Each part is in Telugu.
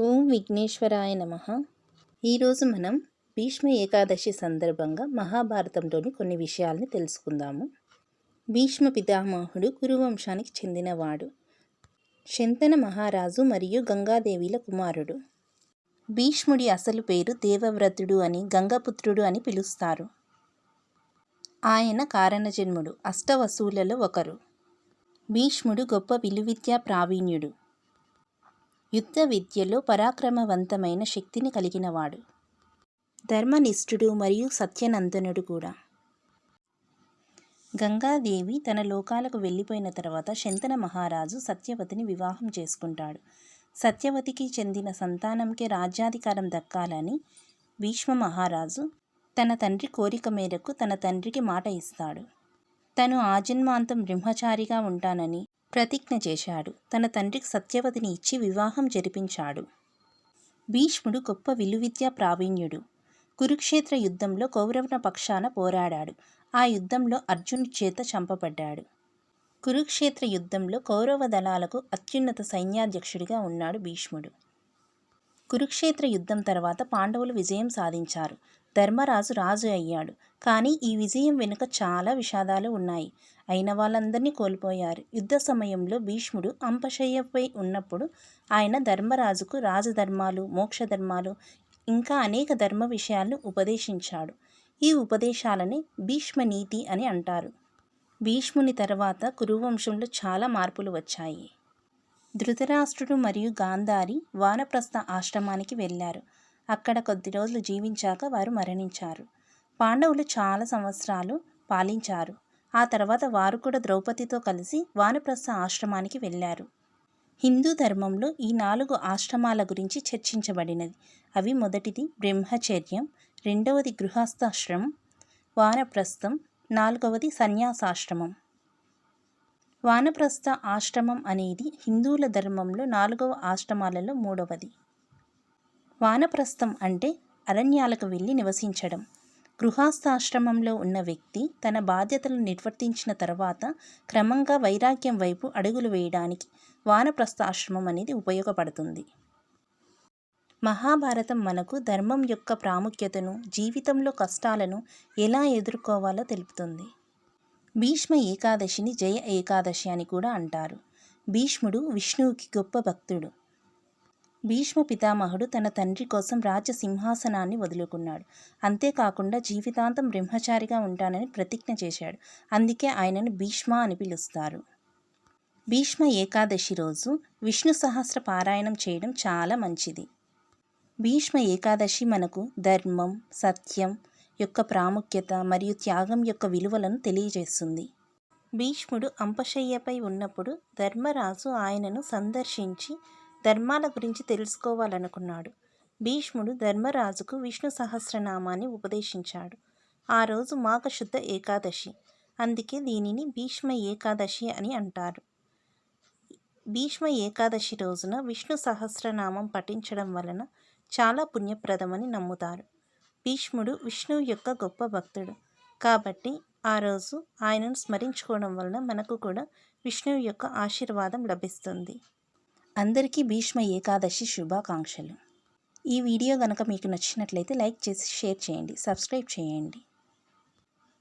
ఓం విఘ్నేశ్వరాయ నమ. ఈరోజు మనం భీష్మ ఏకాదశి సందర్భంగా మహాభారతంలోని కొన్ని విషయాల్ని తెలుసుకుందాము. భీష్మ పితామహుడు కురువంశానికి చెందినవాడు. శంతన మహారాజు మరియు గంగాదేవిల కుమారుడు. భీష్ముడి అసలు పేరు దేవవ్రతుడు అని గంగపుత్రుడు అని పిలుస్తారు. ఆయన కారణజన్ముడు అష్టవసువులలో ఒకరు. భీష్ముడు గొప్ప విలువిద్యా ప్రావీణ్యుడు. యుద్ధ విద్యలో పరాక్రమవంతమైన శక్తిని కలిగినవాడు. ధర్మనిష్ఠుడు మరియు సత్యనందనుడు కూడా. గంగాదేవి తన లోకాలకు వెళ్ళిపోయిన తర్వాత శంతన మహారాజు సత్యవతిని వివాహం చేసుకుంటాడు. సత్యవతికి చెందిన సంతానంకే రాజ్యాధికారం దక్కాలని భీష్మ మహారాజు తన తండ్రి కోరిక మేరకు తన తండ్రికి మాట ఇస్తాడు. తను ఆజన్మాంతం బ్రహ్మచారిగా ఉంటానని ప్రతిజ్ఞ చేశాడు. తన తండ్రికి సత్యవతిని ఇచ్చి వివాహం జరిపించాడు. భీష్ముడు గొప్ప విలువిద్యా ప్రావీణ్యుడు. కురుక్షేత్ర యుద్ధంలో కౌరవ పక్షాన పోరాడాడు. ఆ యుద్ధంలో అర్జునుడి చేత చంపబడ్డాడు. కురుక్షేత్ర యుద్ధంలో కౌరవ దళాలకు అత్యున్నత సైన్యాధ్యక్షుడిగా ఉన్నాడు భీష్ముడు. కురుక్షేత్ర యుద్ధం తర్వాత పాండవులు విజయం సాధించారు. ధర్మరాజు రాజు అయ్యాడు. కానీ ఈ విజయం వెనుక చాలా విషాదాలు ఉన్నాయి. అయిన వాళ్ళందరినీ కోల్పోయారు. యుద్ధ సమయంలో భీష్ముడు అంపశయ్యపై ఉన్నప్పుడు ఆయన ధర్మరాజుకు రాజధర్మాలు మోక్షధర్మాలు ఇంకా అనేక ధర్మ విషయాలను ఉపదేశించాడు. ఈ ఉపదేశాలని భీష్మ నీతి అని అంటారు. భీష్ముని తర్వాత కురువంశంలో చాలా మార్పులు వచ్చాయి. ధృతరాష్ట్రుడు మరియు గాంధారి వానప్రస్థ ఆశ్రమానికి వెళ్ళారు. అక్కడ కొద్ది రోజులు జీవించాక వారు మరణించారు. పాండవులు చాలా సంవత్సరాలు పాలించారు. ఆ తర్వాత వారు కూడా ద్రౌపదితో కలిసి వానప్రస్థ ఆశ్రమానికి వెళ్ళారు. హిందూ ధర్మంలో ఈ నాలుగు ఆశ్రమాల గురించి చర్చించబడినది. అవి మొదటిది బ్రహ్మచర్యం రెండవది గృహస్థాశ్రమం వానప్రస్థం నాలుగవది సన్యాసాశ్రమం. వానప్రస్థ ఆశ్రమం అనేది హిందువుల ధర్మంలో నాలుగవ ఆశ్రమాలలో మూడవది. వానప్రస్థం అంటే అరణ్యాలకు వెళ్ళి నివసించడం. గృహస్థాశ్రమంలో ఉన్న వ్యక్తి తన బాధ్యతలను నిర్వర్తించిన తర్వాత క్రమంగా వైరాగ్యం వైపు అడుగులు వేయడానికి వానప్రస్థాశ్రమం అనేది ఉపయోగపడుతుంది. మహాభారతం మనకు ధర్మం యొక్క ప్రాముఖ్యతను జీవితంలో కష్టాలను ఎలా ఎదుర్కోవాలో తెలుపుతుంది. భీష్మ ఏకాదశిని జయ ఏకాదశి అని కూడా అంటారు. భీష్ముడు విష్ణువుకి గొప్ప భక్తుడు. భీష్మ పితామహుడు తన తండ్రి కోసం రాజ్య సింహాసనాన్ని వదులుకున్నాడు. అంతేకాకుండా జీవితాంతం బ్రహ్మచారిగా ఉంటానని ప్రతిజ్ఞ చేశాడు. అందుకే ఆయనను భీష్మ అని పిలుస్తారు. భీష్మ ఏకాదశి రోజు విష్ణు సహస్ర పారాయణం చేయడం చాలా మంచిది. భీష్మ ఏకాదశి మనకు ధర్మం సత్యం యొక్క ప్రాముఖ్యత మరియు త్యాగం యొక్క విలువలను తెలియజేస్తుంది. భీష్ముడు అంపశయ్యపై ఉన్నప్పుడు ధర్మరాజు ఆయనను సందర్శించి ధర్మాల గురించి తెలుసుకోవాలనుకున్నాడు. భీష్ముడు ధర్మరాజుకు విష్ణు సహస్రనామాన్ని ఉపదేశించాడు. ఆ రోజు మాఘశుద్ధ ఏకాదశి. అందుకే దీనిని భీష్మ ఏకాదశి అని అంటారు. భీష్మ ఏకాదశి రోజున విష్ణు సహస్రనామం పఠించడం వలన చాలా పుణ్యప్రదమని నమ్ముతారు. భీష్ముడు విష్ణువు యొక్క గొప్ప భక్తుడు. కాబట్టి ఆ రోజు ఆయనను స్మరించుకోవడం వలన మనకు కూడా విష్ణువు యొక్క ఆశీర్వాదం లభిస్తుంది. అందరికీ భీష్మ ఏకాదశి శుభాకాంక్షలు. ఈ వీడియో కనుక మీకు నచ్చినట్లయితే లైక్ చేసి షేర్ చేయండి సబ్స్క్రైబ్ చేయండి.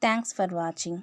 Thanks for watching.